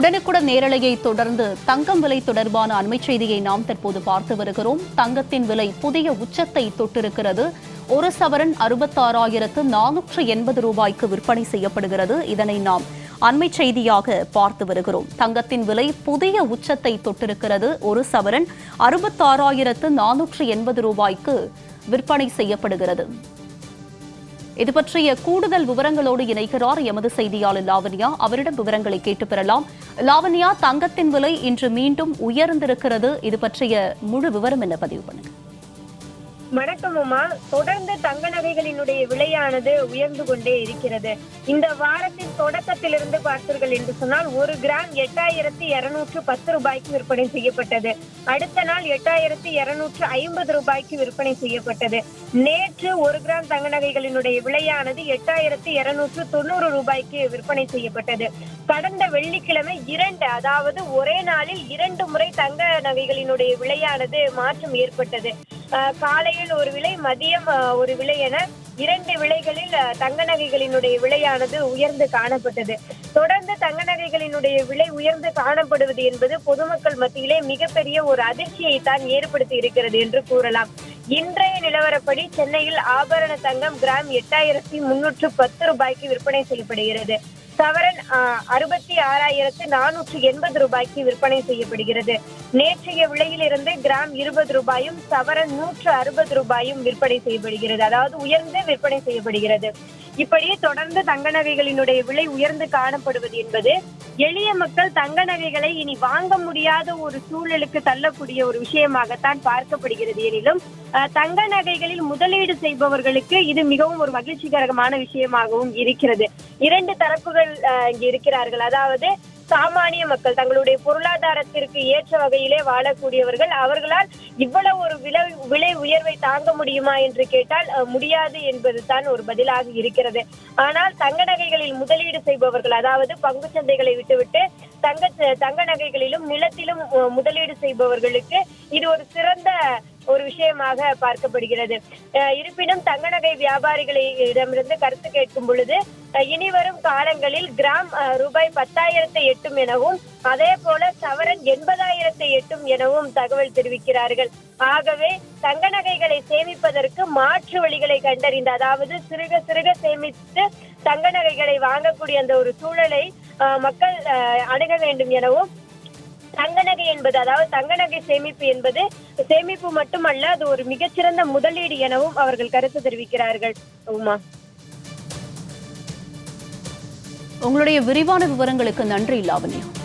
உடனுக்குடன் நேரலையை தொடர்ந்து தங்கம் விலை தொடர்பான அண்மைச் செய்தியை நாம் தற்போது பார்த்து வருகிறோம். தங்கத்தின் விலை புதிய உச்சத்தை தொட்டிருக்கிறது. ஒரு சவரன் அறுபத்தாறாயிரத்து நானூற்று எண்பது ரூபாய்க்கு விற்பனை செய்யப்படுகிறது. இதனை நாம் அண்மை செய்தியாக பார்த்து வருகிறோம். தங்கத்தின் விலை புதிய உச்சத்தை தொட்டிருக்கிறது. ஒரு சவரன் அறுபத்தாறாயிரத்து நானூற்று எண்பது ரூபாய்க்கு விற்பனை செய்யப்படுகிறது. இது பற்றிய கூடுதல் விவரங்களோடு இணைகிறார் எமது செய்தியாளர் லாவண்யா. அவரிடம் விவரங்களை கேட்டு பெறலாம். லாவண்யா தங்கத்தின் விலை இன்று மீண்டும் உயர்ந்திருக்கிறது. இது பற்றிய முழு விவரம் என்ன? பதிவு பண்ணுங்க. வணக்கம் உமா. தொடர்ந்து தங்க நகைகளினுடைய விலையானது உயர்ந்து கொண்டே இருக்கிறது. இந்த வாரத்தின் தொடக்கத்திலிருந்து பார்த்தீர்கள் என்று சொன்னால் ஒரு கிராம் எட்டாயிரத்தி இருநூற்று பத்து ரூபாய்க்கு விற்பனை செய்யப்பட்டது. அடுத்த நாள் எட்டாயிரத்தி இருநூற்று ஐம்பது ரூபாய்க்கு விற்பனை செய்யப்பட்டது. நேற்று ஒரு கிராம் தங்க நகைகளினுடைய விலையானது எட்டாயிரத்தி இருநூற்று தொண்ணூறு ரூபாய்க்கு விற்பனை செய்யப்பட்டது. கடந்த வெள்ளிக்கிழமை இரண்டு அதாவது ஒரே நாளில் இரண்டு முறை தங்க நகைகளினுடைய விலையானது மாற்றம் ஏற்பட்டது. காலையில் ஒரு விலை மதியம் ஒரு விலை என இரண்டு விலைகளில் தங்க நகைகளினுடைய விலையானது உயர்ந்து காணப்பட்டது. தொடர்ந்து தங்க நகைகளினுடைய விலை உயர்ந்து காணப்படுவது என்பது பொதுமக்கள் மத்தியிலே மிகப்பெரிய ஒரு அதிர்ச்சியை தான் ஏற்படுத்தி இருக்கிறது என்று கூறலாம். இன்றைய நிலவரப்படி சென்னையில் ஆபரண தங்கம் கிராம் எட்டாயிரத்தி முன்னூற்று பத்து ரூபாய்க்கு விற்பனை செய்யப்படுகிறது. சவரன் அஹ், அறுபத்தி ஆறாயிரத்து நானூற்று எண்பது ரூபாய்க்கு விற்பனை செய்யப்படுகிறது. நேற்றைய விலையிலிருந்து கிராம் இருபது ரூபாயும் சவரன் நூற்று அறுபது ரூபாயும் விற்பனை செய்யப்படுகிறது. அதாவது உயர்ந்து விற்பனை செய்யப்படுகிறது. இப்படியே தொடர்ந்து தங்க நகைகளினுடைய விலை உயர்ந்து காணப்படுவது என்பது எளிய மக்கள் தங்க நகைகளை இனி வாங்க முடியாத ஒரு சூழலுக்கு தள்ளக்கூடிய ஒரு விஷயமாகத்தான் பார்க்கப்படுகிறது. எனினும் அஹ், தங்க நகைகளில் முதலீடு செய்பவர்களுக்கு இது மிகவும் ஒரு மகிழ்ச்சிகரமான விஷயமாகவும் இருக்கிறது. இரண்டு தரப்புகள் அஹ், இங்கு இருக்கிறார்கள். அதாவது சாமானிய மக்கள் தங்களுடைய பொருளாதாரத்திற்கு ஏற்ற வகையிலே வாழக்கூடியவர்கள் அவர்களால் இவ்வளவு ஒரு விலை விலை உயர்வை தாங்க முடியுமா என்று கேட்டால் முடியாது என்பது தான் ஒரு பதிலாக இருக்கிறது. ஆனால் தங்க நகைகளில் முதலீடு செய்பவர்கள் அதாவது பங்கு சந்தைகளை விட்டுவிட்டு தங்க தங்க நகைகளிலும் நிலத்திலும் முதலீடு செய்பவர்களுக்கு இது ஒரு சிறந்த ஒரு விஷயமாக பார்க்கப்படுகிறது. இருப்பினும் தங்க நகை வியாபாரிகளிடமிருந்து கருத்து கேட்கும் பொழுது இனி வரும் காலங்களில் கிராம் ரூபாய் பத்தாயிரத்தை எட்டும் எனவும் அதே போல சவரன் எண்பதாயிரத்தை எட்டும் எனவும் தகவல் தெரிவிக்கிறார்கள். ஆகவே தங்க நகைகளை சேமிப்பதற்கு மாற்று வழிகளை கண்டறிந்து அதாவது சிறுக சிறுக சேமித்து தங்க நகைகளை வாங்கக்கூடிய அந்த ஒரு சூழலை மக்கள் அஹ், அணுக வேண்டும் எனவும் தங்க நகை என்பது அதாவது தங்க நகை சேமிப்பு என்பது சேமிப்பு மட்டுமல்ல அது ஒரு மிகச்சிறந்த முதலீடு எனவும் அவர்கள் கருத்து தெரிவிக்கிறார்கள். உமா. உங்களுடைய விரிவான விவரங்களுக்கு நன்றி லாவண்யா.